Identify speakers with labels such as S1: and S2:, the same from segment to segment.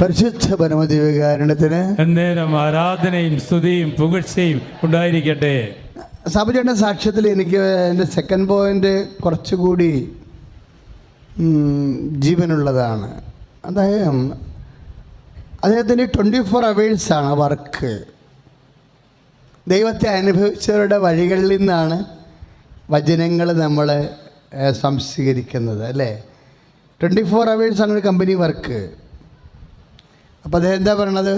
S1: പരിശുദ്ധ പരമദിവകാരണത്തിന്
S2: എന്നേരം ആരാധനയും സ്തുതിയും പുകഴ്ചയും ഉണ്ടായിരിക്കട്ടെ.
S1: സഭയുടെ സാക്ഷ്യത്തിൽ എനിക്ക് എന്റെ സെക്കൻഡ് പോയിന്റ് കുറച്ചുകൂടി ജീവനുള്ളതാണ്. അദ്ദേഹം അദ്ദേഹത്തിന്റെ ട്വന്റി ഫോർ അവേഴ്സാണ് വർക്ക് ദൈവത്തെ അനുഭവിച്ചവരുടെ വഴികളിൽ നിന്നാണ് വചനങ്ങൾ നമ്മൾ സംസ്വീകരിക്കുന്നത് സംസ്കരിക്കുന്നത് അല്ലേ? ട്വന്റി ഫോർ അവേഴ്സാണ് ഒരു കമ്പനി വർക്ക് അപ്പോൾ അദ്ദേഹം എന്താ പറയണത്?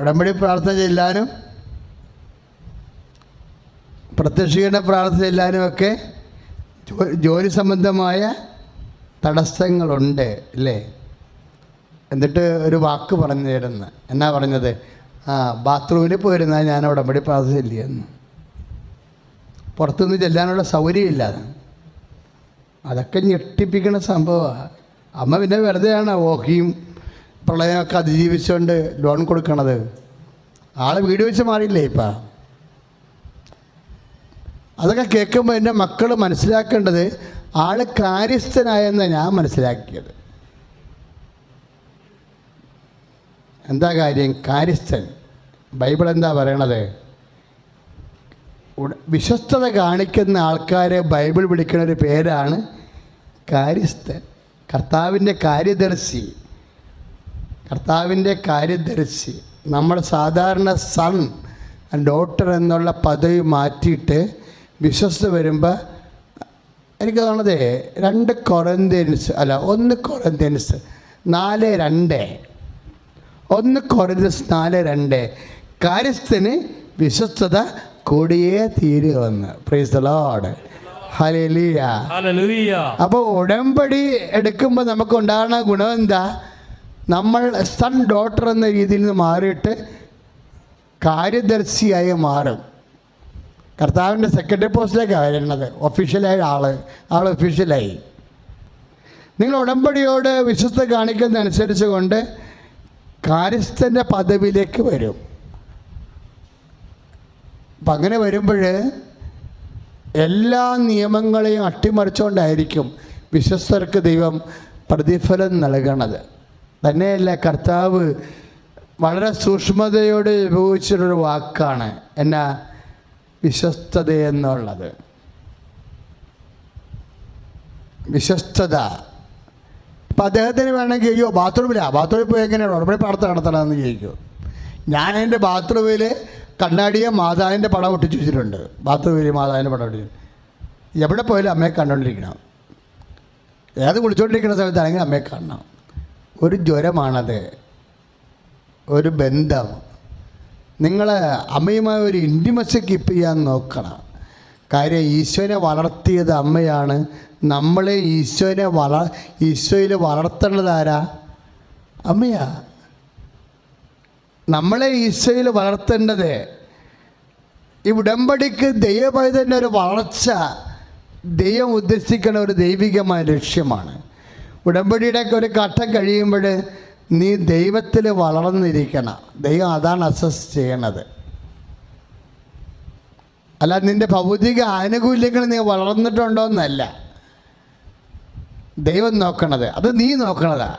S1: ഉടമ്പടി പ്രാർത്ഥന ചെല്ലാനും പ്രത്യക്ഷീകരണ പ്രാർത്ഥന ചെല്ലാനും ഒക്കെ ജോലി സംബന്ധമായ തടസ്സങ്ങളുണ്ട് അല്ലേ? എന്നിട്ട് ഒരു വാക്ക് പറഞ്ഞു തരുന്ന. എന്നാ പറഞ്ഞത്? ആ ബാത്റൂമിൽ പോയിരുന്നാൽ ഞാൻ ഉടമ്പടി പ്രാർത്ഥന ചെല്ലിയെന്ന് പുറത്തുനിന്ന് ചെല്ലാനുള്ള സൗകര്യമില്ലാതെ അതൊക്കെ ഞെട്ടിപ്പിക്കുന്ന സംഭവമാണ്. അമ്മ പിന്നെ വെറുതെയാണ് ഓഹിയും പ്രളയമൊക്കെ അതിജീവിച്ചുകൊണ്ട് ലോൺ കൊടുക്കണത്. ആളെ വീട് വെച്ച് മാറിയില്ലേ ഇപ്പം? അതൊക്കെ കേൾക്കുമ്പോൾ എന്റെ മക്കൾ മനസ്സിലാക്കേണ്ടത് ആൾ കാര്യസ്ഥനായെന്ന് ഞാൻ മനസ്സിലാക്കിയത്. എന്താ കാര്യം? കാര്യസ്ഥൻ. ബൈബിൾ എന്താ പറയണത്? വിശ്വസ്തത കാണിക്കുന്ന ആൾക്കാരെ ബൈബിൾ വിളിക്കുന്ന ഒരു പേരാണ് കാര്യസ്ഥൻ. കർത്താവിന്റെ കാര്യദർശി. കർത്താവിന്റെ കാര്യദർശി നമ്മൾ സാധാരണ സൺ ഡോട്ടർ എന്നുള്ള പദവി മാറ്റിയിട്ട് വിശ്വസ്ത വരുമ്പോൾ എനിക്ക് തോന്നുന്നത് രണ്ട് കൊറന്ത്യൻസ് അല്ല ഒന്ന് കൊറന്ത്യൻസ് നാല് രണ്ട്. ഒന്ന് കൊറന്ത്യൻസ് നാല് രണ്ട്. കാര്യസ്ഥന് വിശ്വസ്തത കൂടിയേ തീരുമെന്ന് പ്രൈസ് ലോഡ്
S2: ഹലിയ
S1: അപ്പോൾ ഉടമ്പടി എടുക്കുമ്പോൾ നമുക്ക് ഉണ്ടാകുന്ന ഗുണം എന്താ? നമ്മൾ സൺ ഡോട്ടർ എന്ന രീതിയിൽ നിന്ന് മാറിയിട്ട് കാര്യദർശിയായി മാറും. കർത്താവിന്റെ സെക്രട്ടറി പോസ്റ്റിലേക്കാണ് വരുന്നത് ഒഫീഷ്യലായ ആൾ ആൾ ഒഫീഷ്യലായി നിങ്ങൾ ഉടമ്പടിയോട് വിശ്വസ്ത കാണിക്കുന്നതനുസരിച്ച് കൊണ്ട് കാര്യസ്ഥന്റെ പദവിയിലേക്ക് വരും. അപ്പം അങ്ങനെ വരുമ്പോൾ എല്ലാ നിയമങ്ങളെയും അട്ടിമറിച്ചുകൊണ്ടായിരിക്കും വിശ്വസ്തർക്ക് ദൈവം പ്രതിഫലം നൽകണത്. തന്നെയല്ല കർത്താവ് വളരെ സൂക്ഷ്മതയോട് ഉപയോഗിച്ചിട്ടൊരു വാക്കാണ്. എന്നാ? വിശ്വസ്തത എന്നുള്ളത്. വിശ്വസ്തത. ഇപ്പം അദ്ദേഹത്തിന് വേണമെങ്കിൽ അയ്യോ ബാത്റൂമിലാണ് ബാത്റൂമിൽ പോയി എങ്ങനെയാണ്? ഉടമ്പടി പ്രാർത്ഥന നടത്തണമെന്ന് ചോദിക്കും. ഞാൻ എന്റെ ബാത്റൂമിൽ കണ്ണാടിയെ മാതാവിന്റെ പടം ഒട്ടിച്ച് വെച്ചിട്ടുണ്ട്. ബാത്റൂമിൽ മാതാവിന്റെ പടം ഒട്ടിച്ചു എവിടെ പോയാലും അമ്മയെ കണ്ടുകൊണ്ടിരിക്കണം ഏത് കുളിച്ചുകൊണ്ടിരിക്കുന്ന സമയത്താണെങ്കിൽ അമ്മയെ കാണണം. ഒരു ജ്വരമാണത്. ഒരു ബന്ധം. നിങ്ങൾ അമ്മയുമായി ഒരു ഇന്റിമസി കീപ്പ് ചെയ്യാൻ നോക്കണം. കാര്യം ഈശോനെ വളർത്തിയത് അമ്മയാണ്. നമ്മളെ ഈശോനെ വള ഈശോയിൽ വളർത്തേണ്ടത് ആരാ? അമ്മയാ. നമ്മളെ ഈശോയിൽ വളർത്തേണ്ടത് ഈ ഉടമ്പടിക്ക് ദൈവപൈതന്റെ ഒരു വളർച്ച ദൈവം ഉദ്ദേശിക്കുന്ന ഒരു ദൈവികമായ ലക്ഷ്യമാണ്. ഉടമ്പടിയുടെ ഒരു ഘട്ടം കഴിയുമ്പോൾ നീ ദൈവത്തിൽ വളർന്നിരിക്കണം. ദൈവം അതാണ് അസസ് ചെയ്യണത്. അല്ല നിന്റെ ഭൗതിക ആനുകൂല്യങ്ങൾ നീ വളർന്നിട്ടുണ്ടോ എന്നല്ല ദൈവം നോക്കണത്. അത് നീ നോക്കണതാ.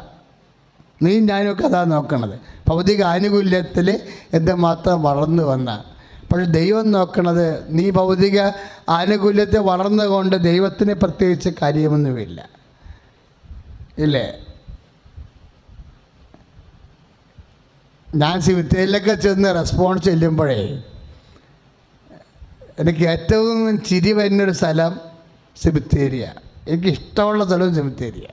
S1: നീ ഞാനൊക്കെ അതാ നോക്കണത്. ഭൗതിക ആനുകൂല്യത്തിൽ എന്തുമാത്രം വളർന്നു വന്ന. പക്ഷെ ദൈവം നോക്കണത് നീ ഭൗതിക ആനുകൂല്യത്തെ വളർന്നുകൊണ്ട് ദൈവത്തിന് പ്രത്യേകിച്ച് കാര്യമൊന്നുമില്ല. ഇല്ലേ? ഞാൻ സിമിത്തേരിലൊക്കെ ചെന്ന് റെസ്പോൺസ് ചെല്ലുമ്പോഴേ എനിക്ക് ഏറ്റവും ചിരി വരുന്നൊരു സ്ഥലം സിമിത്തേരിയ എനിക്ക് ഇഷ്ടമുള്ള സ്ഥലവും സിമിത്തേരിയ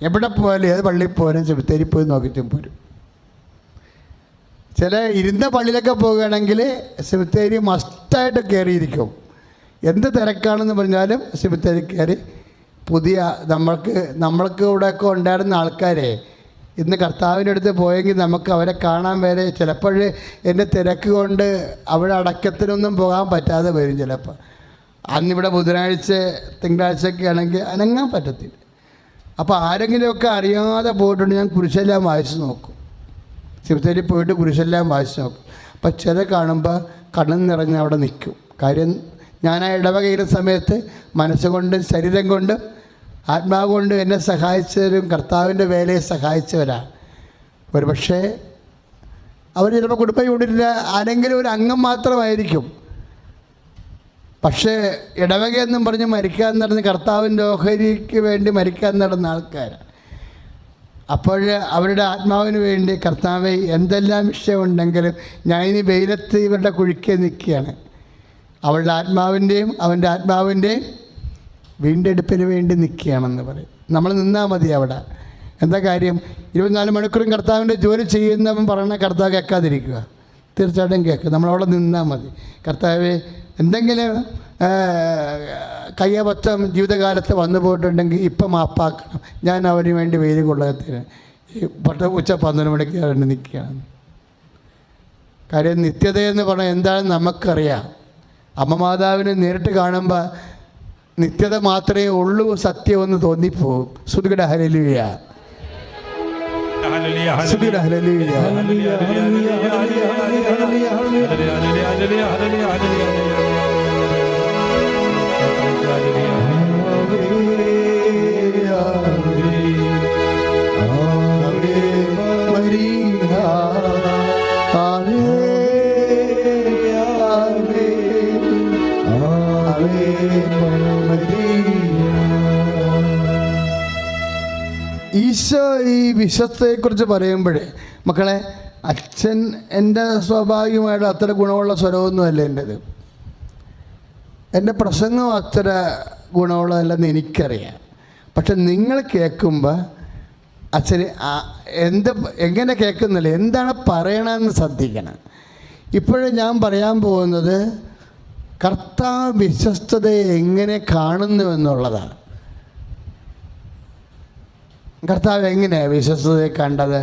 S1: എവിടെ പോയാലും ഏത് പള്ളിയിൽ പോയാലും സിമിത്തേരി പോയി നോക്കിയിട്ടും പോരും. ചില ഇരുന്ന പള്ളിയിലൊക്കെ പോവുകയാണെങ്കിൽ സിമിത്തേരി മസ്റ്റായിട്ട് കയറിയിരിക്കും. എന്ത് തിരക്കാണെന്ന് പറഞ്ഞാലും സിമിത്തേരി കയറി പുതിയ നമ്മൾക്ക് നമ്മൾക്ക് ഇവിടെയൊക്കെ ഉണ്ടായിരുന്ന ആൾക്കാരെ ഇന്ന് കർത്താവിന്റെ അടുത്ത് പോയെങ്കിൽ നമുക്ക് അവരെ കാണാൻ വരെ ചിലപ്പോൾ എന്റെ തിരക്ക് കൊണ്ട് അവിടെ അടക്കത്തിനൊന്നും പോകാൻ പറ്റാതെ വരും ചിലപ്പോൾ. അന്നിവിടെ ബുധനാഴ്ച തിങ്കളാഴ്ചയൊക്കെ ആണെങ്കിൽ അനങ്ങാൻ പറ്റത്തില്ല. അപ്പോൾ ആരെങ്കിലുമൊക്കെ അറിയാതെ പോയിട്ടുണ്ട് ഞാൻ കുരിശെല്ലാം വായിച്ച് നോക്കും. ശിവത്തേരി പോയിട്ട് കുരിശെല്ലാം വായിച്ച് നോക്കും. അപ്പം ചില കാണുമ്പോൾ കണ്ണു നിറഞ്ഞ് അവിടെ നിൽക്കും. കാര്യം ഞാൻ ആ ഇടവകയിരുന്ന സമയത്ത് മനസ്സുകൊണ്ടും ശരീരം കൊണ്ടും ആത്മാവ് കൊണ്ടും എന്നെ സഹായിച്ചവരും കർത്താവിന്റെ വേലയെ സഹായിച്ചവരാണ്. ഒരു പക്ഷേ അവർ ചിലപ്പോൾ കുടുംബ യൂണിറ്റിൽ ആരെങ്കിലും ഒരു അംഗം മാത്രമായിരിക്കും. പക്ഷേ ഇടവകയെന്നും പറഞ്ഞ് മരിക്കാൻ നടന്ന് കർത്താവിന്റെ ഓഹരിക്ക് വേണ്ടി മരിക്കാൻ നടന്ന ആൾക്കാർ അപ്പോൾ അവരുടെ ആത്മാവിന് വേണ്ടി കർത്താവ് എന്തെല്ലാം വിഷയമുണ്ടെങ്കിലും ഞാൻ ഇനി വെയിലത്ത് ഇവരുടെ കുഴിക്ക് നിൽക്കുകയാണ്. അവളുടെ ആത്മാവിന്റെയും അവന്റെ ആത്മാവിന്റെയും വീണ്ടെടുപ്പിന് വേണ്ടി നിൽക്കുകയാണെന്ന് പറയും. നമ്മൾ നിന്നാൽ മതി അവിടെ. എന്താ കാര്യം? ഇരുപത്തിനാല് മണിക്കൂറും കർത്താവിന്റെ ജോലി ചെയ്യുന്നവൻ പറയുന്ന കർത്താവ് കേൾക്കാതിരിക്കുക. തീർച്ചയായിട്ടും കേൾക്കുക നമ്മളവിടെ നിന്നാൽ മതി. കർത്താവ് എന്തെങ്കിലും കയ്യപത്തം ജീവിതകാലത്ത് വന്നു പോയിട്ടുണ്ടെങ്കിൽ ഇപ്പം മാപ്പാക്കണം. ഞാൻ അവന് വേണ്ടി വെയിൽ കൊള്ളത്തിന് പട്ട ഉച്ച പന്ത്രണ്ട് മണിക്ക് രണ്ട് നിൽക്കുകയാണ്. കാര്യം നിത്യതയെന്ന് പറഞ്ഞാൽ എന്താണെന്ന് നമുക്കറിയാം. അമ്മ മാതാവിനെ നേരിട്ട് കാണുമ്പോൾ നിത്യത മാത്രമേ ഉള്ളൂ സത്യമെന്ന് തോന്നിപ്പോവും ശ്രുതികട ഹരലിയ ഹരലിയ ഹരലുയ ഈ പറയുമ്പോൾ മക്കളെ അച്ഛൻ എന്റെ സ്വാഭാവികമായിട്ട് അത്ര ഗുണമുള്ള സ്വരമൊന്നുമല്ല എന്റെത്. എന്റെ പ്രസംഗം അത്ര ഗുണമുള്ളതല്ലെന്ന് എനിക്കറിയാം. പക്ഷെ നിങ്ങൾ കേൾക്കുമ്പോൾ അച്ഛൻ എന്ത് എങ്ങനെ കേൾക്കുന്നില്ല എന്താണ് പറയണമെന്ന് ശ്രദ്ധിക്കണം. ഇപ്പോഴും ഞാൻ പറയാൻ പോകുന്നത് കർത്താവ് വിശ്വസ്തതയെ എങ്ങനെ കാണുന്നു എന്നുള്ളതാണ് കർത്താവ് എങ്ങനെയാണ് വിശ്വസ്തതയെ കണ്ടത്?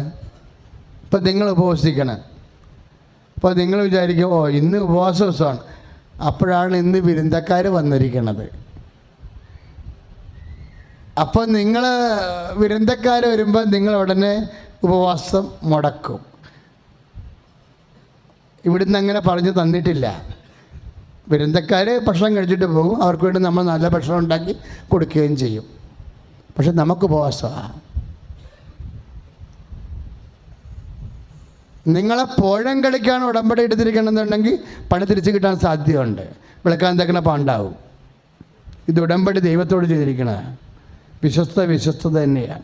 S1: ഇപ്പം നിങ്ങൾ ഉപവസിക്കണം. അപ്പോൾ നിങ്ങൾ വിചാരിക്കും ഓ ഇന്ന് ഉപവാസ ദിവസമാണ് അപ്പോഴാണ് ഇന്ന് വിരുന്നക്കാർ വന്നിരിക്കുന്നത് അപ്പം നിങ്ങൾ വിരുന്നക്കാർ വരുമ്പോൾ നിങ്ങൾ ഉടനെ ഉപവാസം മുടക്കും. ഇവിടുന്ന് അങ്ങനെ പറഞ്ഞു തന്നിട്ടില്ല. വിരുന്നക്കാർ ഭക്ഷണം കഴിച്ചിട്ട് പോകും. അവർക്ക് വേണ്ടി നമ്മൾ നല്ല ഭക്ഷണം ഉണ്ടാക്കി കൊടുക്കുകയും ചെയ്യും. പക്ഷെ നമുക്ക് ഉപവാസമാണ്. നിങ്ങളെ പോഴം കളിക്കാൻ ഉടമ്പടി എടുത്തിരിക്കണമെന്നുണ്ടെങ്കിൽ പണി തിരിച്ചു കിട്ടാൻ സാധ്യതയുണ്ട്. വിളക്കാൻ തക്കണ പാണ്ടാവും. ഇത് ഉടമ്പടി ദൈവത്തോട് ചെയ്തിരിക്കണതാണ് വിശ്വസ്ത വിശ്വസ്തത തന്നെയാണ്.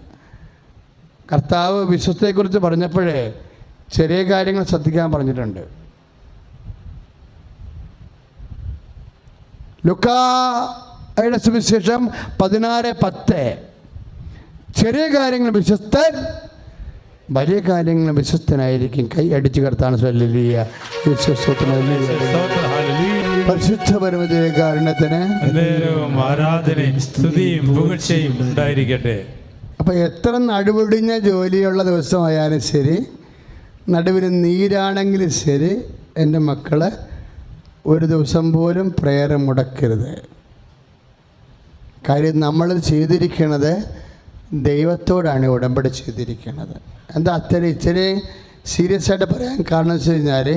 S1: കർത്താവ് വിശ്വസ്തയെക്കുറിച്ച് പറഞ്ഞപ്പോഴേ ചെറിയ കാര്യങ്ങൾ ശ്രദ്ധിക്കാൻ പറഞ്ഞിട്ടുണ്ട്. ലുക്കായുടെ സുവിശേഷം പതിനാറ് പത്ത്. ചെറിയ കാര്യങ്ങൾ വിശ്വസ്തൻ വലിയ കാര്യങ്ങൾ വിശ്വസ്തനായിരിക്കും. കൈ അടിച്ചു കടത്താണ് സ്വല്ലിയ. പരിശുദ്ധ കാരണത്തിന്
S2: ആരാധനയും സ്തുതിയും പുകഴ്ചയും ഉണ്ടായിരിക്കട്ടെ.
S1: അപ്പോൾ എത്ര നടുവൊടിഞ്ഞ ജോലിയുള്ള ദിവസമായാലും ശരി നടുവിന് നീരാണെങ്കിലും ശരി എന്റെ മക്കൾ ഒരു ദിവസം പോലും പ്രേയർ മുടക്കരുത്. കാര്യം നമ്മൾ ചെയ്തിരിക്കുന്നത് ദൈവത്തോടാണ് ഉടമ്പടി ചെയ്തിരിക്കുന്നത്. എന്താ അത്ര ഇച്ചിരി സീരിയസ് ആയിട്ട് പറയാൻ കാരണം വെച്ച് കഴിഞ്ഞാൽ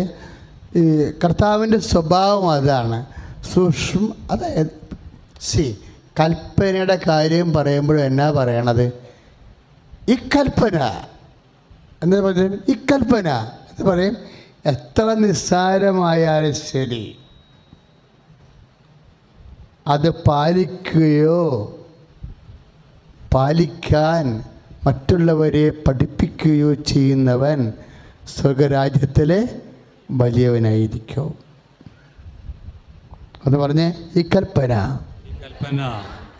S1: ഈ കർത്താവിന്റെ സ്വഭാവം അതാണ്. സൂക്ഷ്മ അതായത് സി കൽപ്പനയുടെ കാര്യം പറയുമ്പോഴും എന്നാ പറയണത്? ഈ കൽപ്പന. എന്താ പറയുക ഈ കൽപ്പന. എന്ന് പറയും എത്ര നിസ്സാരമായാലും ശരി അത് പാലിക്കുകയോ പാലിക്കാൻ മറ്റുള്ളവരെ പഠിപ്പിക്കുകയോ ചെയ്യുന്നവൻ സ്വർഗരാജ്യത്തിലെ വലിയവനായിരിക്കും. എന്ന് പറഞ്ഞേ ഈ കൽപ്പന.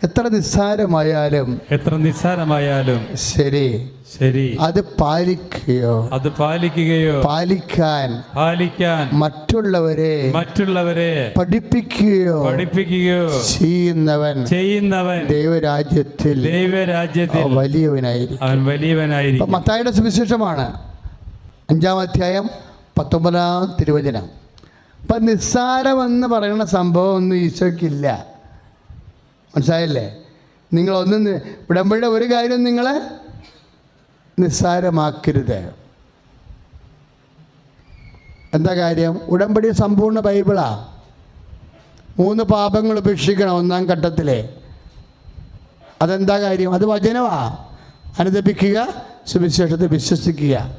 S1: എത്ര നിസ്സാരമായാലും
S2: എത്ര നിസ്സാരമായാലും
S1: ശരി.
S2: ശരി.
S1: അത് പാലിക്കുകയോ
S2: അത് പാലിക്കുകയോ
S1: പാലിക്കാൻ
S2: പാലിക്കാൻ
S1: മറ്റുള്ളവരെ
S2: മറ്റുള്ളവരെ
S1: പഠിപ്പിക്കുകയോ
S2: പഠിപ്പിക്കുകയോ
S1: ചെയ്യുന്നവൻ
S2: ചെയ്യുന്നവൻ
S1: ദൈവരാജ്യത്തിൽ
S2: ദൈവരാജ്യത്തിൽ
S1: വലിയവനായിരിക്കും.
S2: അവൻ വലിയവനായിരിക്കും.
S1: മത്തായുടെ സുവിശേഷമാണ് അഞ്ചാം അധ്യായം പത്തൊമ്പതാം തിരുവചനം. അപ്പം നിസ്സാരമെന്ന് പറയുന്ന സംഭവം ഒന്നും ഈശോയ്ക്കില്ല. മനസ്സിലായില്ലേ? നിങ്ങളൊന്നും ഉടമ്പടിയുടെ ഒരു കാര്യം നിങ്ങൾ നിസ്സാരമാക്കരുത്. എന്താ കാര്യം? ഉടമ്പടി സമ്പൂർണ ബൈബിളാ. മൂന്ന് പാപങ്ങൾ ഉപേക്ഷിക്കണം ഒന്നാം ഘട്ടത്തിലെ. അതെന്താ കാര്യം? അത് വചനമാ. അനുദപിക്കുക സുവിശേഷത്തെ വിശ്വസിക്കുക.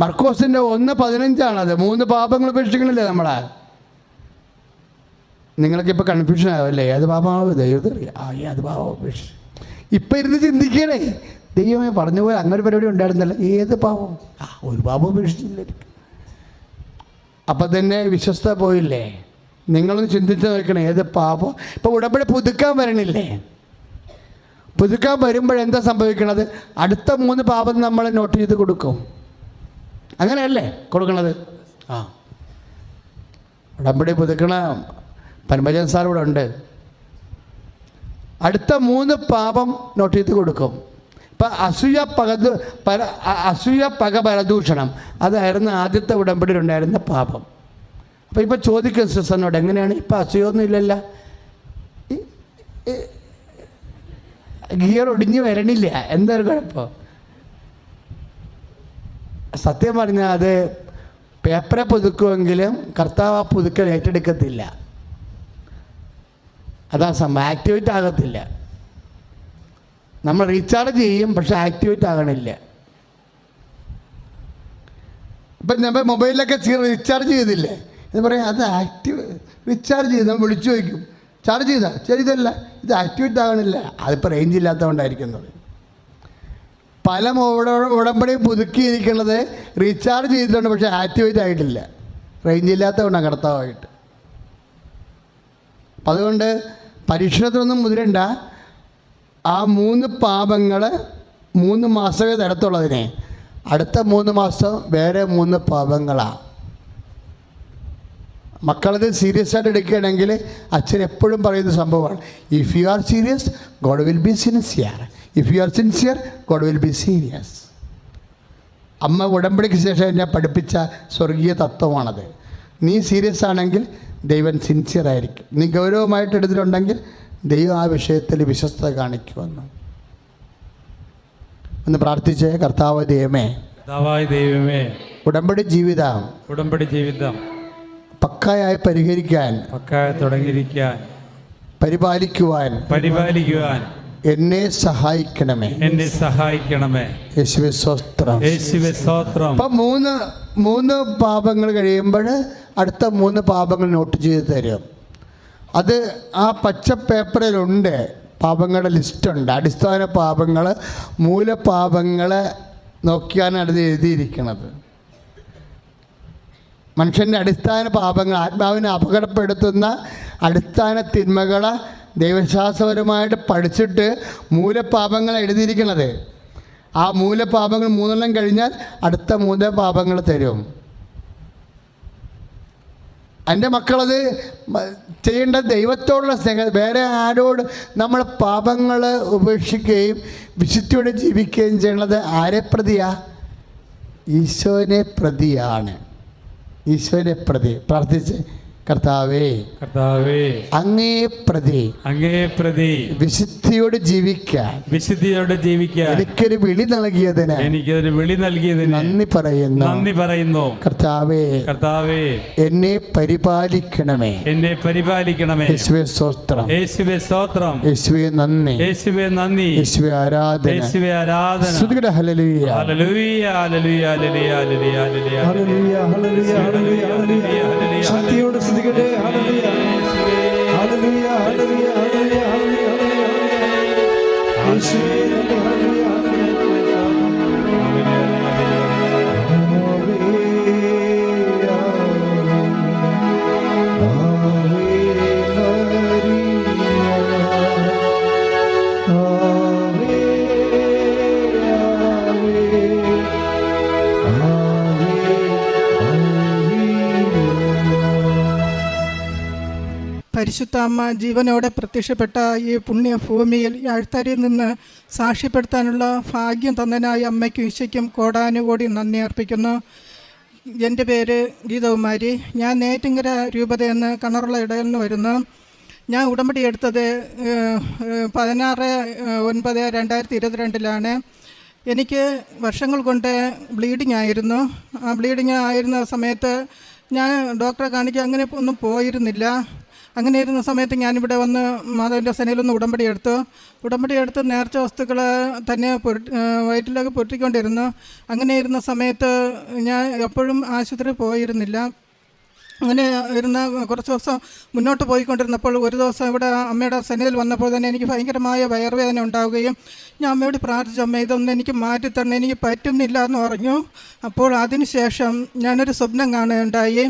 S1: മർക്കോസിന്റെ ഒന്ന് പതിനഞ്ചാണത്. മൂന്ന് പാപങ്ങൾ ഉപേക്ഷിക്കണില്ലേ നമ്മളെ? നിങ്ങൾക്ക് ഇപ്പോൾ കൺഫ്യൂഷൻ ആവല്ലേ ഏത് പാപമാവോ ദൈവത്തെ അറിയാം. ആ ഈ അത് പാപം ഉപേക്ഷിച്ചു. ഇപ്പം ഇരുന്ന് ചിന്തിക്കണേ. ദൈവമേ പറഞ്ഞ പോലെ അങ്ങനെ പരിപാടി ഉണ്ടായിരുന്നല്ലോ. ഏത് പാപം? ആ ഒരു പാപം ഉപേക്ഷിച്ചില്ലായിരിക്കും അപ്പം തന്നെ വിശ്വസ്ത പോയില്ലേ? നിങ്ങളൊന്ന് ചിന്തിച്ച് നോക്കണേ ഏത് പാപം? ഇപ്പം ഉടമ്പടി പുതുക്കാൻ വരണില്ലേ? പുതുക്കാൻ വരുമ്പോഴെന്താ സംഭവിക്കണത്? അടുത്ത മൂന്ന് പാപം നമ്മൾ നോട്ട് ചെയ്ത് കൊടുക്കും. അങ്ങനെയല്ലേ കൊടുക്കണത്? ആ. ഉടമ്പടി പുതുക്കണ. പരമജൻ സാർ ഇവിടെ ഉണ്ട്. അടുത്ത മൂന്ന് പാപം നോട്ട് ചെയ്ത് കൊടുക്കും. ഇപ്പം അസൂയ പകത് പര അസൂയ പക പരദൂഷണം അതായിരുന്നു ആദ്യത്തെ ഉടമ്പടി ഉണ്ടായിരുന്ന പാപം. അപ്പോൾ ഇപ്പോൾ ചോദിക്കും സിസ്റ്ററിനോട് എങ്ങനെയാണ് ഇപ്പം അസൂയൊന്നും ഇല്ലല്ല? ഗിയർ ഒടിഞ്ഞ് വരണില്ല. എന്തൊരു കുഴപ്പം? സത്യം പറഞ്ഞാൽ അത് പേപ്പറെ പുതുക്കുമെങ്കിലും കർത്താവ് പുതുക്കൽ ഏറ്റെടുക്കത്തില്ല. അതാ സംഭവം ആക്ടിവേറ്റ് ആകത്തില്ല. നമ്മൾ റീചാർജ് ചെയ്യും പക്ഷെ ആക്ടിവേറ്റ് ആകണില്ല. ഇപ്പം നമ്മൾ മൊബൈലിലൊക്കെ റീചാർജ് ചെയ്തില്ലേ? എന്ന് പറയാം അത് ആക്ടിവ് റീചാർജ് ചെയ്ത് നമ്മൾ വിളിച്ചു ചോദിക്കും. ചാർജ് ചെയ്താൽ ചെയ്തല്ല ഇത് ആക്ടിവേറ്റ് ആകണില്ല. അതിപ്പോൾ റേഞ്ച് ഇല്ലാത്തതുകൊണ്ടായിരിക്കുന്നത് പല ഉടമ്പടി പുതുക്കിയിരിക്കുന്നത് റീചാർജ് ചെയ്തിട്ടുണ്ട് പക്ഷേ ആക്ടിവേറ്റ് ആയിട്ടില്ല. റേഞ്ച് ഇല്ലാത്തതുകൊണ്ടാണ് കടത്താവായിട്ട്. അപ്പം അതുകൊണ്ട് പരീക്ഷണത്തിനൊന്നും മുതിരണ്ട. ആ മൂന്ന് പാപങ്ങൾ മൂന്ന് മാസമേ തരത്തുള്ളതിനെ. അടുത്ത മൂന്ന് മാസം വേറെ മൂന്ന് പാപങ്ങളാണ് മക്കളത് സീരിയസ് ആയിട്ട് എടുക്കുകയാണെങ്കിൽ അച്ഛൻ എപ്പോഴും പറയുന്ന സംഭവമാണ്. If you are serious God will be sincere if you are sincere God will be serious അമ്മ ഉടമ്പടിക്ക് ശേഷം എന്നെ പഠിപ്പിച്ച സ്വർഗീയ തത്വമാണത്. നീ സീരിയസ് ആണെങ്കിൽ ദൈവം സിൻസിയർ ആയിരിക്കും. നീ ഗൗരവമായിട്ട് എടുത്തിട്ടുണ്ടെങ്കിൽ ദൈവം ആ വിഷയത്തിൽ വിശ്വസ്ത കാണിക്കുമെന്ന് ഒന്ന് പ്രാർത്ഥിച്ചേ കർത്താവ് ദൈവമേ.
S2: കർത്താവായ ദൈവമേ
S1: ഉടമ്പടി ജീവിതം.
S2: ഉടമ്പടി ജീവിതം.
S1: പക്കായായി പരിഹരിക്കാൻ.
S2: പക്കായ തുടങ്ങിയിരിക്കാൻ.
S1: പരിപാലിക്കുവാൻ.
S2: പരിപാലിക്കുവാൻ.
S1: എന്നെ സഹായിക്കണമേ.
S2: എന്നെ സഹായിക്കണമേ.
S1: യേശുവെ സ്വസ്ത്രം
S2: യേശുവെ സ്വസ്ത്രം
S1: അപ്പം മൂന്ന് മൂന്ന് പാപങ്ങൾ കഴിയുമ്പോൾ അടുത്ത മൂന്ന് പാപങ്ങൾ നോട്ട് ചെയ്ത് തരും. അത് ആ പച്ച പേപ്പറിലുണ്ട്. പാപങ്ങളുടെ ലിസ്റ്റുണ്ട്. അടിസ്ഥാന പാപങ്ങൾ മൂലപാപങ്ങളെ നോക്കിയാണ് അത് എഴുതിയിരിക്കുന്നത്. മനുഷ്യന്റെ അടിസ്ഥാന പാപങ്ങൾ ആത്മാവിനെ അപകടപ്പെടുത്തുന്ന അടിസ്ഥാന തിന്മകളെ ദൈവശാസ്ത്രപരമായിട്ട് പഠിച്ചിട്ട് മൂലപാപങ്ങൾ എഴുതിയിരിക്കണത് ആ മൂലപാപങ്ങൾ മൂന്നെണ്ണം കഴിഞ്ഞാൽ അടുത്ത മൂന്ന് പാപങ്ങൾ തരും. എന്റെ മക്കളത് ചെയ്യേണ്ട ദൈവത്തോടുള്ള സ്നേഹം വേറെ ആരോട് നമ്മൾ പാപങ്ങൾ ഉപേക്ഷിക്കുകയും വിശുദ്ധിയോടെ ജീവിക്കുകയും ചെയ്യണത് ആരെ പ്രതിയാ? ഈശോനെ പ്രതിയാണ്. ഈശോനെ പ്രതി. പ്രാർത്ഥിച്ച് കർത്താവേ
S2: കർത്താവേ
S1: അങ്ങേ പ്രതി
S2: അങ്ങേ പ്രതി
S1: വിശുദ്ധിയോട് ജീവിക്കാൻ
S2: വിശുദ്ധിയോട് ജീവിക്കാൻ
S1: എനിക്കൊരു വിളി നൽകിയതിന്
S2: എനിക്കൊരു വിളി നൽകിയതിന്
S1: നന്ദി പറയുന്നു.
S2: നന്ദി പറയുന്നു.
S1: കർത്താവേ
S2: കർത്താവേ
S1: എന്നെ പരിപാലിക്കണമേ.
S2: എന്നെ പരിപാലിക്കണമേ.
S1: യേശുവേ സ്തോത്രം.
S2: യേശുവേ സ്തോത്രം.
S1: യേശുവേ നന്ദി.
S2: യേശുവേ നന്ദി.
S1: യേശുവേ ആരാധന.
S2: യേശുവേ ആരാധന.
S1: Hallelujah
S2: hallelujah hallelujah. Hallelujah hallelujah hallelujah
S3: hallelujah, hallelujah, hallelujah, hallelujah. ശക്തിയോട്
S4: അമ്മ ജീവനോടെ പ്രത്യക്ഷപ്പെട്ട ഈ പുണ്യഭൂമിയിൽ ഈ അഴുത്തരിയിൽ നിന്ന് സാക്ഷ്യപ്പെടുത്താനുള്ള ഭാഗ്യം തന്നനായ അമ്മയ്ക്കും ഈശയ്ക്കും കോടാനുകൂടി നന്ദി അർപ്പിക്കുന്നു. എന്റെ പേര് ഗീതകുമാരി. ഞാൻ നേറ്റിങ്കര രൂപത എന്ന് കണറുള്ള ഇടയിൽ നിന്ന് വരുന്നു. ഞാൻ ഉടമ്പടി എടുത്തത് പതിനാറ് ഒൻപത് രണ്ടായിരത്തി ഇരുപത്തിരണ്ടിലാണ് എനിക്ക് വർഷങ്ങൾ കൊണ്ട് ബ്ലീഡിംഗ് ആയിരുന്നു. ആ ബ്ലീഡിങ് ആയിരുന്ന സമയത്ത് ഞാൻ ഡോക്ടറെ കാണിക്കാൻ അങ്ങനെ ഒന്നും പോയിരുന്നില്ല. അങ്ങനെ ഇരുന്ന സമയത്ത് ഞാനിവിടെ വന്ന് മാതാവിന്റെ സനയിലൊന്ന് ഉടമ്പടി എടുത്തു ഉടമ്പടി എടുത്ത് നേർച്ച വസ്തുക്കൾ തന്നെ പുരട്ടി വയറ്റിലൊക്കെ പൊരുട്ടിക്കൊണ്ടിരുന്നു അങ്ങനെ ഇരുന്ന സമയത്ത് ഞാൻ എപ്പോഴും ആശുപത്രി പോയിരുന്നില്ല. അങ്ങനെ ഇരുന്ന് കുറച്ച് ദിവസം മുന്നോട്ട് പോയിക്കൊണ്ടിരുന്നപ്പോൾ ഒരു ദിവസം ഇവിടെ അമ്മയുടെ സെനയിൽ വന്നപ്പോൾ തന്നെ എനിക്ക് ഭയങ്കരമായ വയറുവേദന ഉണ്ടാവുകയും ഞാൻ അമ്മയോട് പ്രാർത്ഥിച്ചു അമ്മ ഇതൊന്നും എനിക്ക് മാറ്റിത്തരണം എനിക്ക് പറ്റുന്നില്ല എന്ന് പറഞ്ഞു. അപ്പോൾ അതിനുശേഷം ഞാനൊരു സ്വപ്നം കാണുകയുണ്ടായി.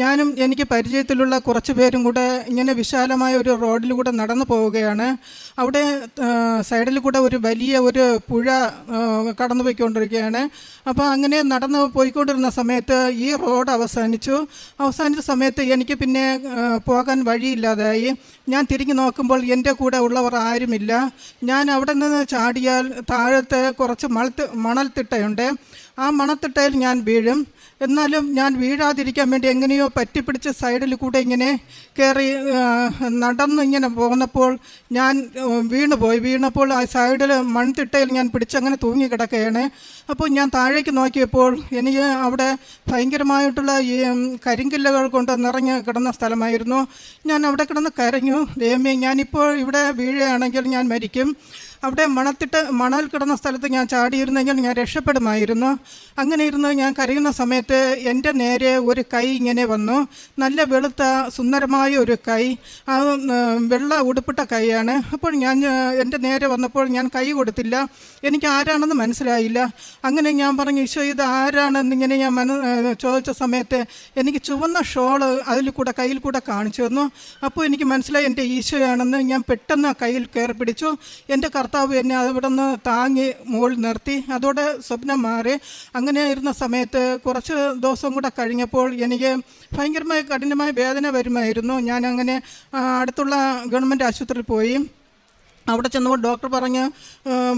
S4: ഞാനും എനിക്ക് പരിചയത്തിലുള്ള കുറച്ച് പേരും കൂടെ ഇങ്ങനെ വിശാലമായ ഒരു റോഡിലൂടെ നടന്നു പോവുകയാണ്. അവിടെ സൈഡിൽ കൂടെ ഒരു വലിയ ഒരു പുഴ കടന്നു പോയിക്കൊണ്ടിരിക്കുകയാണ് അപ്പോൾ അങ്ങനെ നടന്നു പോയിക്കൊണ്ടിരുന്ന സമയത്ത് ഈ റോഡ് അവസാനിച്ചു. അവസാനിച്ച സമയത്ത് എനിക്ക് പിന്നെ പോകാൻ വഴിയില്ലാതായി. ഞാൻ തിരിഞ്ഞു നോക്കുമ്പോൾ എന്റെ കൂടെ ഉള്ളവർ ആരുമില്ല. ഞാൻ അവിടെ നിന്ന് ചാടിയാൽ താഴത്തെ കുറച്ച് മണൽ മണൽത്തിട്ടയുണ്ട്. ആ മണത്തിട്ടയിൽ ഞാൻ വീഴും. എന്നാലും ഞാൻ വീഴാതിരിക്കാൻ വേണ്ടി എങ്ങനെയോ പറ്റിപ്പിടിച്ച് സൈഡിൽ കൂടെ ഇങ്ങനെ കയറി നടന്നു ഇങ്ങനെ പോന്നപ്പോൾ ഞാൻ വീണുപോയി. വീണപ്പോൾ ആ സൈഡിൽ മൺതിട്ടയിൽ ഞാൻ പിടിച്ചങ്ങനെ തൂങ്ങി കിടക്കുകയാണ് അപ്പോൾ ഞാൻ താഴേക്ക് നോക്കിയപ്പോൾ എനിക്ക് അവിടെ ഭയങ്കരമായിട്ടുള്ള ഈ കരിങ്കല്ലുകൾ കൊണ്ട് നിറഞ്ഞ് കിടന്ന സ്ഥലമായിരുന്നു. ഞാൻ അവിടെ കിടന്ന് കരഞ്ഞു. ദൈവമേ ഞാനിപ്പോൾ ഇവിടെ വീഴുകയാണെങ്കിൽ ഞാൻ മരിക്കും. അവിടെ മണത്തിട്ട് മണൽ കിടന്ന സ്ഥലത്ത് ഞാൻ ചാടിയിരുന്നെങ്കിൽ ഞാൻ രക്ഷപ്പെടുമായിരുന്നു. അങ്ങനെ ഇരുന്ന് ഞാൻ കരയുന്ന സമയത്ത് എന്റെ നേരെ ഒരു കൈ ഇങ്ങനെ വന്നു. നല്ല വെളുത്ത സുന്ദരമായ ഒരു കൈ. ആ വെള്ള ഉടുപ്പിട്ട കൈയാണ്. അപ്പോൾ ഞാൻ എന്റെ നേരെ വന്നപ്പോൾ ഞാൻ കൈ കൊടുത്തില്ല. എനിക്ക് ആരാണെന്ന് മനസ്സിലായില്ല. അങ്ങനെ ഞാൻ പറഞ്ഞു ഈശോ ഇത് ആരാണെന്നിങ്ങനെ ഞാൻ മന ചോദിച്ച സമയത്ത് എനിക്ക് ചുവന്ന ഷോൾ അതിൽ കൂടെ കയ്യിൽ കൂടെ കാണിച്ചു തന്നു. അപ്പോൾ എനിക്ക് മനസ്സിലായി എന്റെ ഈശോയാണെന്ന് ഞാൻ പെട്ടെന്ന് കയ്യിൽ കയറി പിടിച്ചു. എന്റെ കർത്താവ് എന്നെ അവിടെ നിന്ന് താങ്ങി മുകളിൽ നിർത്തി. അതോടെ സ്വപ്നം മാറി. അങ്ങനെ ഇരുന്ന സമയത്ത് കുറച്ച് ദിവസം കൂടെ കഴിഞ്ഞപ്പോൾ എനിക്ക് ഭയങ്കരമായി കഠിനമായ വേദന വരുമായിരുന്നു. ഞാൻ അങ്ങനെ അടുത്തുള്ള ഗവൺമെന്റ് ആശുപത്രിയിൽ പോയി. അവിടെ ചെന്നപ്പോൾ ഡോക്ടർ പറഞ്ഞ്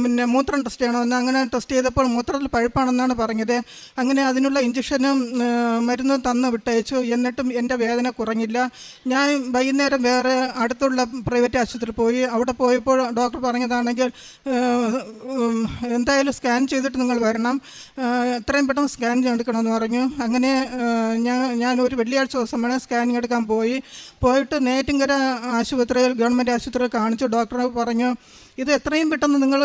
S4: പിന്നെ മൂത്രം ടെസ്റ്റ് ചെയ്യണമെന്ന് അങ്ങനെ ടെസ്റ്റ് ചെയ്തപ്പോൾ മൂത്രത്തിൽ പഴുപ്പാണെന്നാണ് പറഞ്ഞത്. അങ്ങനെ അതിനുള്ള ഇഞ്ചക്ഷനും മരുന്നും തന്നു വിട്ടയച്ചു. എന്നിട്ടും എന്റെ വേദന കുറഞ്ഞില്ല. ഞാൻ വൈകുന്നേരം വേറെ അടുത്തുള്ള പ്രൈവറ്റ് ആശുപത്രിയിൽ പോയി. അവിടെ പോയപ്പോൾ ഡോക്ടർ പറഞ്ഞതാണെങ്കിൽ എന്തായാലും സ്കാൻ ചെയ്തിട്ട് നിങ്ങൾ വരണം. എത്രയും പെട്ടെന്ന് സ്കാൻ എടുക്കണമെന്ന് പറഞ്ഞു. അങ്ങനെ ഞാൻ ഞാൻ ഒരു വെള്ളിയാഴ്ച ദിവസമാണ് സ്കാനിങ് എടുക്കാൻ പോയി. പോയിട്ട് നേറ്റിങ്കര ആശുപത്രിയിൽ ഗവൺമെന്റ് ആശുപത്രിയിൽ കാണിച്ചു. ഡോക്ടർ പറഞ്ഞു ഇത് എത്രയും പെട്ടെന്ന് നിങ്ങൾ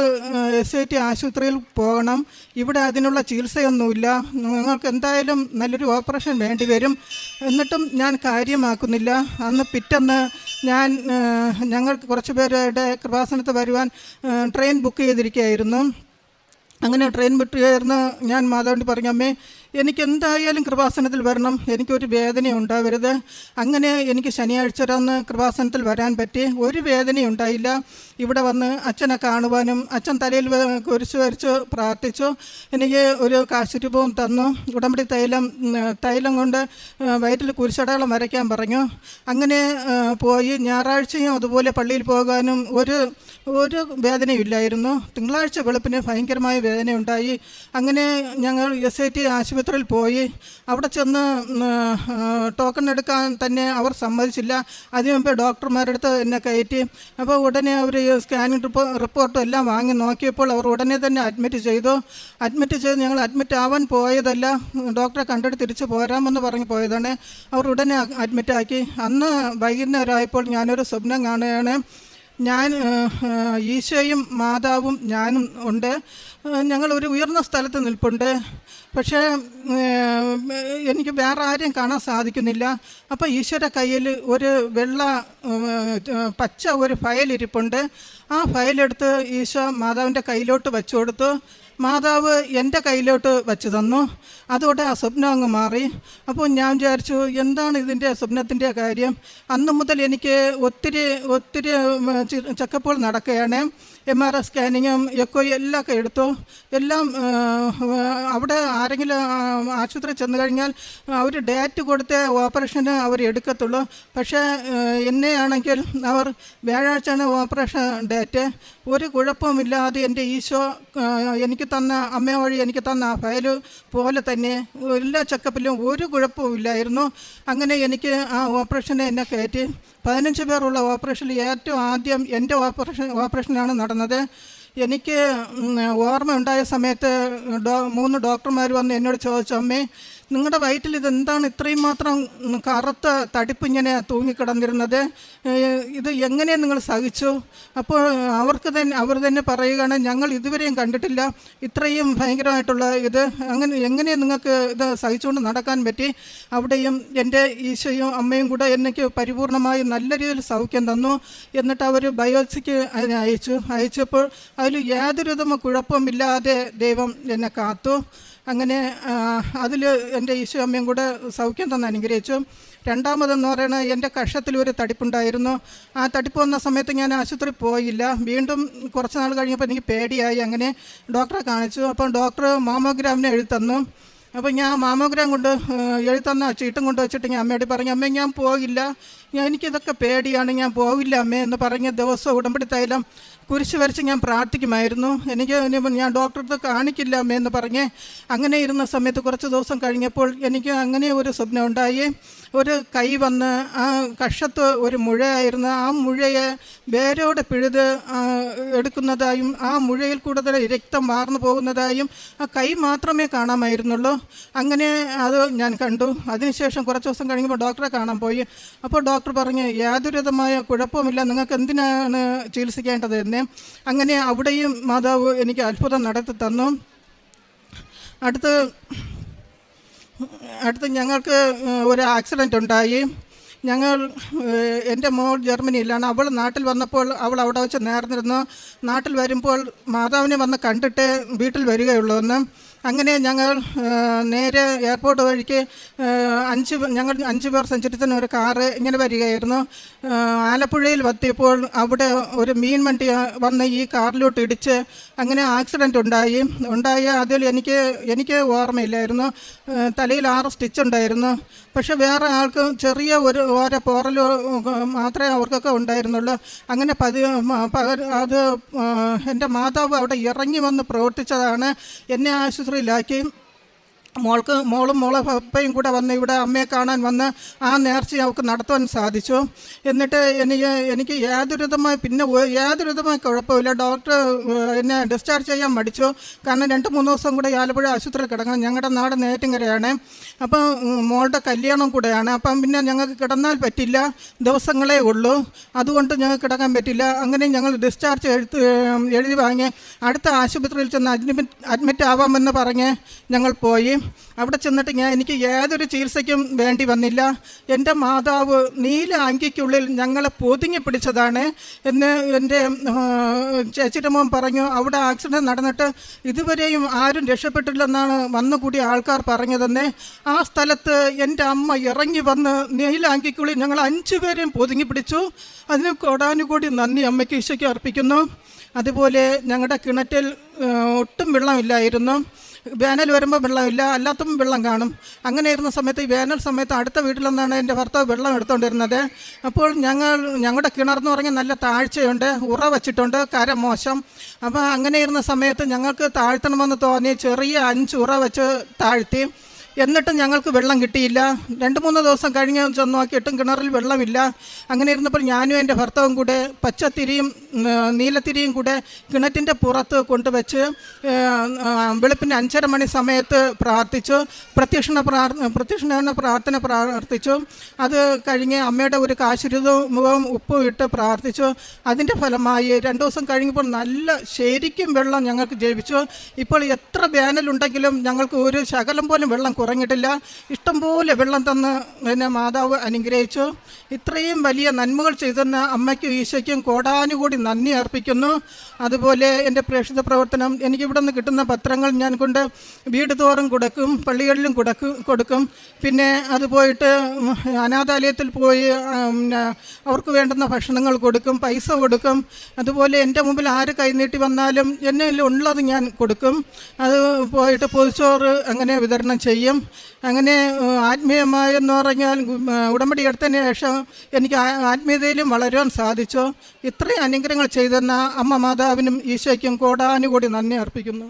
S4: എസ് ഐ ടി ആശുപത്രിയിൽ പോകണം. ഇവിടെ അതിനുള്ള ചികിത്സയൊന്നുമില്ല. നിങ്ങൾക്ക് എന്തായാലും നല്ലൊരു ഓപ്പറേഷൻ വേണ്ടി വരും. എന്നിട്ടും ഞാൻ കാര്യമാക്കുന്നില്ല. അന്ന് പിറ്റന്ന് ഞാൻ ഞങ്ങൾ കുറച്ച് പേരുടെ കൃപാസനത്ത് വരുവാൻ ട്രെയിൻ ബുക്ക് ചെയ്തിരിക്കുകയായിരുന്നു. അങ്ങനെ ട്രെയിൻ വിട്ടുകയായിരുന്നു ഞാൻ മാതാവിന്റെ പറഞ്ഞു അമ്മേ എനിക്ക് എന്തായാലും കൃപാസനത്തിൽ വരണം. എനിക്കൊരു വേദന ഉണ്ടാവരുത്. അങ്ങനെ എനിക്ക് ശനിയാഴ്ച അന്ന് കൃപാസനത്തിൽ വരാൻ പറ്റി. ഒരു വേദനയും ഉണ്ടായില്ല. ഇവിടെ വന്ന് അച്ഛനെ കാണുവാനും അച്ഛൻ തലയിൽ കുരിച്ചു വരച്ചു പ്രാർത്ഥിച്ചു. എനിക്ക് ഒരു കാശുരൂപവും തന്നു. ഉടമ്പടി തൈലം തൈലം കൊണ്ട് വയറ്റിൽ കുരിശടകളം വരയ്ക്കാൻ പറഞ്ഞു. അങ്ങനെ പോയി. ഞായറാഴ്ചയും അതുപോലെ പള്ളിയിൽ പോകാനും ഒരു ഒരു വേദനയില്ലായിരുന്നു തിങ്കളാഴ്ച വെളുപ്പിന് ഭയങ്കരമായ വേദനയുണ്ടായി. അങ്ങനെ ഞങ്ങൾ എസ് ഐ ടി ആശുപത്രിയിൽ പോയി. അവിടെ ചെന്ന് ടോക്കൺ എടുക്കാൻ തന്നെ അവർ സമ്മതിച്ചില്ല. അതിനു മുമ്പ് ഡോക്ടർമാരുടെ അടുത്ത് എന്നെ കയറ്റി. അപ്പോൾ ഉടനെ അവർ സ്കാനിങ് റിപ്പോർട്ട് എല്ലാം വാങ്ങി നോക്കിയപ്പോൾ അവർ ഉടനെ തന്നെ അഡ്മിറ്റ് ചെയ്തു. അഡ്മിറ്റ് ചെയ്ത് ഞങ്ങൾ അഡ്മിറ്റ് ആവാൻ പോയതല്ല. ഡോക്ടറെ കണ്ടിട്ട് തിരിച്ച് പോരാമെന്ന് പറഞ്ഞ് പോയതാണ്. അവർ ഉടനെ അഡ്മിറ്റ് ആക്കി. അന്ന് വൈകുന്നേരമായപ്പോൾ ഞാനൊരു സ്വപ്നം കാണുകയാണ്. ഞാൻ ഈശോയും മാതാവും ഞാനും ഉണ്ട്. ഞങ്ങൾ ഒരു ഉയർന്ന സ്ഥലത്ത് നിൽപ്പുണ്ട്. പക്ഷേ എനിക്ക് വേറെ ആരെയും കാണാൻ സാധിക്കുന്നില്ല. അപ്പോൾ ഈശോയുടെ കയ്യിൽ ഒരു വെള്ള പച്ച ഒരു ഫയൽ ഇരിപ്പുണ്ട്. ആ ഫയലെടുത്ത് ഈശോ മാതാവിന്റെ കയ്യിലോട്ട് വെച്ചു കൊടുത്തു. മാതാവ് എന്റെ കയ്യിലോട്ട് വെച്ച് തന്നു. അതോടെ ആ സ്വപ്നം അങ്ങ് മാറി. അപ്പോൾ ഞാൻ വിചാരിച്ചു എന്താണ് ഇതിന്റെ സ്വപ്നത്തിന്റെ കാര്യം? അന്ന് മുതൽ എനിക്ക് ഒത്തിരി ഒത്തിരി ചെക്കപ്പുകൾ നടക്കുകയാണ്. എം ആർ ഐ സ്കാനിങ്ങും എക്കോ എല്ലാം ഒക്കെ എടുത്തു. എല്ലാം അവിടെ ആരെങ്കിലും ആശുപത്രി ചെന്ന് കഴിഞ്ഞാൽ അവർ ഡേറ്റ് കൊടുത്തേ ഓപ്പറേഷന് അവർ എടുക്കത്തുള്ളൂ. പക്ഷേ എന്നെയാണെങ്കിൽ അവർ വ്യാഴാഴ്ചയാണ് ഓപ്പറേഷൻ ഡേറ്റ്. ഒരു കുഴപ്പമില്ലാതെ എന്റെ ഈശോ എനിക്ക് തന്ന അമ്മ വഴി എനിക്ക് തന്ന ഫയൽ പോലെ തന്നെ എല്ലാ ചെക്കപ്പിലും ഒരു കുഴപ്പവും ഇല്ലായിരുന്നു. അങ്ങനെ എനിക്ക് ആ ഓപ്പറേഷനെ എന്നെ കയറ്റി. പതിനഞ്ച് പേരുള്ള ഓപ്പറേഷനിൽ ഏറ്റവും ആദ്യം എന്റെ ഓപ്പറേഷൻ ഓപ്പറേഷനാണ് നടന്നത്. എനിക്ക് ഓർമ്മ ഉണ്ടായ സമയത്ത് ഡോ മൂന്ന് ഡോക്ടർമാർ വന്ന് എന്നോട് ചോദിച്ചു അമ്മേ നിങ്ങളുടെ വയറ്റിൽ ഇതെന്താണ് ഇത്രയും മാത്രം കറുത്ത തടിപ്പ് ഇങ്ങനെ തൂങ്ങിക്കിടന്നിരുന്നത്? ഇത് എങ്ങനെ നിങ്ങൾ സഹിച്ചു? അപ്പോൾ അവർക്ക് തന്നെ അവർ തന്നെ പറയുകയാണ് ഞങ്ങൾ ഇതുവരെയും കണ്ടിട്ടില്ല. ഇത്രയും ഭയങ്കരമായിട്ടുള്ള ഇത് അങ്ങനെ എങ്ങനെ നിങ്ങൾക്ക് ഇത് സഹിച്ചുകൊണ്ട് നടക്കാൻ പറ്റി? അവിടെയും എന്റെ ഈശോയും അമ്മയും കൂടെ എനിക്ക് പരിപൂർണമായി നല്ല രീതിയിൽ സൗഖ്യം തന്നു. എന്നിട്ട് അവർ ബയോപ്സിക്ക് അതിനെ അയച്ചു. അയച്ചപ്പോൾ അതിൽ യാതൊരു കുഴപ്പമില്ലാതെ ദൈവം എന്നെ കാത്തു. അങ്ങനെ അതിൽ എന്റെ ഈശോ അമ്മയും കൂടെ സൗഖ്യം തന്ന് അനുഗ്രഹിച്ചു. രണ്ടാമതെന്ന് പറയുന്നത് എന്റെ കഷത്തിൽ ഒരു തടിപ്പുണ്ടായിരുന്നു. ആ തടിപ്പ് വന്ന സമയത്ത് ഞാൻ ആശുപത്രി പോയില്ല. വീണ്ടും കുറച്ച് നാൾ കഴിഞ്ഞപ്പോൾ എനിക്ക് പേടിയായി. അങ്ങനെ ഡോക്ടറെ കാണിച്ചു. അപ്പോൾ ഡോക്ടർ മാമോഗ്രാമിനെ എഴുതന്നു അപ്പോൾ ഞാൻ മാമോഗ്രാം കൊണ്ട് എഴുത്തന്ന ചീട്ടും കൊണ്ട് വെച്ചിട്ട് ഞാൻ അമ്മയോട് പറഞ്ഞു അമ്മേ ഞാൻ പോകില്ല എനിക്കിതൊക്കെ പേടിയാണ്. ഞാൻ പോകില്ല അമ്മേ എന്ന് പറഞ്ഞ് ദിവസം ഉടമ്പടി തൈലം കുരിശ് വരച്ച് ഞാൻ പ്രാർത്ഥിക്കുമായിരുന്നു. എനിക്ക് ഞാൻ ഡോക്ടറെ കാണിക്കില്ല എന്ന് പറഞ്ഞ് അങ്ങനെ ഇരുന്ന സമയത്ത് കുറച്ച് ദിവസം കഴിഞ്ഞപ്പോൾ എനിക്ക് അങ്ങനെ ഒരു സ്വപ്നം ഉണ്ടായി. ഒരു കൈ വന്ന് ആ കഷത്ത് ഒരു മുഴയായിരുന്നു. ആ മുഴയെ വേരോടെ പിഴുത് എടുക്കുന്നതായും ആ മുഴയിൽ കൂടുതൽ രക്തം വാർന്നു പോകുന്നതായും ആ കൈ മാത്രമേ കാണാമായിരുന്നുള്ളൂ. അങ്ങനെ അത് ഞാൻ കണ്ടു. അതിനുശേഷം കുറച്ച് ദിവസം കഴിയുമ്പോൾ ഡോക്ടറെ കാണാൻ പോയി. അപ്പോൾ ഡോക്ടർ പറഞ്ഞു യാതൊരുവിധമായ കുഴപ്പമില്ല നിങ്ങൾക്ക് എന്തിനാണ് ചികിത്സിക്കേണ്ടത്? എന്ന് അങ്ങനെ അവിടെയും മാതാവ് എനിക്ക് അത്ഭുതം നടത്തി തന്നു. അടുത്ത് അടുത്ത് ഞങ്ങൾക്ക് ഒരു ആക്സിഡന്റ് ഉണ്ടായി. ഞങ്ങൾ എന്റെ മോൾ ജർമ്മനിയിലാണ്. അവൾ നാട്ടിൽ വന്നപ്പോൾ അവൾ അവിടെ വെച്ച് നേർന്നിരുന്നു. നാട്ടിൽ വരുമ്പോൾ മാതാവിനെ വന്ന് കണ്ടിട്ട് വീട്ടിൽ വരികയുള്ളൂ എന്ന്. അങ്ങനെ ഞങ്ങൾ നേരെ എയർപോർട്ട് വഴിക്ക് അഞ്ച് ഞങ്ങൾ അഞ്ച് പേർ സഞ്ചരിക്കുന്ന ഒരു കാറ് ഇങ്ങനെ വരികയായിരുന്നു. ആലപ്പുഴയിൽ എത്തിയപ്പോൾ അവിടെ ഒരു മീൻ വണ്ടി വന്ന് ഈ കാറിലോട്ട് ഇടിച്ച് അങ്ങനെ ആക്സിഡന്റ് ഉണ്ടായി. ഉണ്ടായി അതിൽ എനിക്ക് എനിക്ക് ഓർമ്മയില്ലായിരുന്നു. തലയിൽ ആറ് സ്റ്റിച്ച് ഉണ്ടായിരുന്നു. പക്ഷെ വേറെ ആൾക്ക് ചെറിയ ഒരു ഓര പോറലോ മാത്രമേ അവർക്കൊക്കെ ഉണ്ടായിരുന്നുള്ളൂ. അങ്ങനെ പതി അത് എന്റെ മാതാവ് അവിടെ ഇറങ്ങി വന്ന് പ്രവർത്തിച്ചതാണ്. എന്നെ ആശുപത്രിയിലാക്കി. മോൾക്ക് മോളും മോളെ പപ്പയും കൂടെ വന്ന് ഇവിടെ അമ്മയെ കാണാൻ വന്ന് ആ നേർച്ച അവൾക്ക് നടത്തുവാൻ സാധിച്ചു. എന്നിട്ട് എനിക്ക് എനിക്ക് യാതൊരുതമായ പിന്നെ യാതൊരുതമായ കുഴപ്പമില്ല. ഡോക്ടർ എന്നെ ഡിസ്ചാർജ് ചെയ്യാൻ മടിച്ചു. കാരണം രണ്ട് മൂന്ന് ദിവസം കൂടെ ആലപ്പുഴ ആശുപത്രിയിൽ കിടക്കണം. ഞങ്ങളുടെ നാട് നേറ്റിങ്കരയാണ് അപ്പം മോളുടെ കല്യാണം കൂടെയാണ്. അപ്പം പിന്നെ ഞങ്ങൾക്ക് കിടന്നാൽ പറ്റില്ല. ദിവസങ്ങളേ ഉള്ളൂ. അതുകൊണ്ട് ഞങ്ങൾക്ക് കിടക്കാൻ പറ്റില്ല. അങ്ങനെ ഞങ്ങൾ ഡിസ്ചാർജ് എഴുത്ത് എഴുതി വാങ്ങി അടുത്ത ആശുപത്രിയിൽ ചെന്ന് അഡ്മിറ്റ് അഡ്മിറ്റ് ആവാമെന്ന് പറഞ്ഞ് ഞങ്ങൾ പോയി. അവിടെ ചെന്നിട്ട് ഞാൻ എനിക്ക് ഏതൊരു ചികിത്സയ്ക്കും വേണ്ടി വന്നില്ല. എന്റെ മാതാവ് നീല അങ്കിക്കുള്ളിൽ ഞങ്ങളെ പൊതുങ്ങി പിടിച്ചതാണ് എന്ന് എന്റെ ചേച്ചിയുടെ മോൻ പറഞ്ഞു. അവിടെ ആക്സിഡന്റ് നടന്നിട്ട് ഇതുവരെയും ആരും രക്ഷപ്പെട്ടില്ലെന്നാണ് വന്നുകൂടിയ ആൾക്കാർ പറഞ്ഞതെന്ന്. ആ സ്ഥലത്ത് എന്റെ അമ്മ ഇറങ്ങി വന്ന് നീല അങ്കിക്കുള്ളിൽ ഞങ്ങൾ അഞ്ചു പേരെയും പൊതുങ്ങി പിടിച്ചു. അതിന് കോടാനുകൂടി നന്ദി അമ്മയ്ക്ക് ഈശോയ്ക്ക് അർപ്പിക്കുന്നു. അതുപോലെ ഞങ്ങളുടെ കിണറ്റിൽ ഒട്ടും വെള്ളമില്ലായിരുന്നു. വേനൽ വരുമ്പോൾ വെള്ളമില്ല അല്ലാത്തും വെള്ളം കാണും. അങ്ങനെ ഇരുന്ന സമയത്ത് ഈ വേനൽ സമയത്ത് അടുത്ത വീട്ടിൽ നിന്നാണ് എന്റെ ഭർത്താവ് വെള്ളം എടുത്തുകൊണ്ടിരുന്നത് അപ്പോൾ ഞങ്ങൾ ഞങ്ങളുടെ കിണർന്ന് പറഞ്ഞാൽ നല്ല താഴ്ചയുണ്ട് ഉറ വച്ചിട്ടുണ്ട് കര മോശം. അപ്പോൾ അങ്ങനെ ഇരുന്ന സമയത്ത് ഞങ്ങൾക്ക് താഴ്ത്തണമെന്ന് തോന്നി ചെറിയ അഞ്ച് ഉറ വെച്ച് താഴ്ത്തി. എന്നിട്ടും ഞങ്ങൾക്ക് വെള്ളം കിട്ടിയില്ല. രണ്ട് മൂന്ന് ദിവസം കഴിഞ്ഞ് ചെന്ന് നോക്കിയിട്ടും കിണറിൽ വെള്ളമില്ല. അങ്ങനെ ഇരുന്നപ്പോൾ ഞാനും എന്റെ ഭർത്താവും കൂടെ പച്ചത്തിരിയും നീലത്തിരിയും കൂടെ കിണറ്റിന്റെ പുറത്ത് കൊണ്ടുവച്ച് വെളുപ്പിന്റെ അഞ്ചര മണി സമയത്ത് പ്രാർത്ഥിച്ചു. പ്രത്യക്ഷണ പ്രാർ പ്രത്യക്ഷണ പ്രാർത്ഥന പ്രാർത്ഥിച്ചു. അത് കഴിഞ്ഞ് അമ്മയുടെ ഒരു കാശുരുതവും ഉപ്പും ഇട്ട് പ്രാർത്ഥിച്ചു. അതിന്റെ ഫലമായി രണ്ട് ദിവസം കഴിഞ്ഞപ്പോൾ നല്ല ശരിക്കും വെള്ളം ഞങ്ങൾക്ക് ജപിച്ചു. ഇപ്പോൾ എത്ര വേനലുണ്ടെങ്കിലും ഞങ്ങൾക്ക് ഒരു ശകലം പോലും വെള്ളം കുറഞ്ഞിട്ടില്ല ഇഷ്ടംപോലെ വെള്ളം തന്ന് എന്നെ മാതാവ് അനുഗ്രഹിച്ചു. ഇത്രയും വലിയ നന്മകൾ ചെയ്തെന്ന അമ്മയ്ക്കും ഈശോയ്ക്കും കോടാനുകൂടി നന്ദി അർപ്പിക്കുന്നു. അതുപോലെ എന്റെ പ്രേക്ഷിത പ്രവർത്തനം എനിക്കിവിടെ നിന്ന് കിട്ടുന്ന പത്രങ്ങൾ ഞാൻ കൊണ്ട് വീട് തോറും കൊടുക്കും പള്ളികളിലും കൊടുക്കും കൊടുക്കും. പിന്നെ അത് പോയിട്ട് അനാഥാലയത്തിൽ പോയി അവർക്ക് വേണ്ടുന്ന ഭക്ഷണങ്ങൾ കൊടുക്കും പൈസ കൊടുക്കും. അതുപോലെ എന്റെ മുമ്പിൽ ആര് കൈനീട്ടി വന്നാലും എന്നെ ഉള്ളത് ഞാൻ കൊടുക്കും. അത് പോയിട്ട് പൊതിച്ചോറ് അങ്ങനെ വിതരണം ചെയ്യും. അങ്ങനെ ആത്മീയമായെന്ന് പറഞ്ഞാൽ ഉടമ്പടി എടുത്തതിന് ശേഷം എനിക്ക് ആത്മീയതയിലും വളരുവാൻ സാധിച്ചു. ഇത്രയും അനുഗ്രഹങ്ങൾ ചെയ്തെന്ന അമ്മ മാതാവിനും ഈശോയ്ക്കും കോടാനുകൂടി നന്ദി അർപ്പിക്കുന്നു.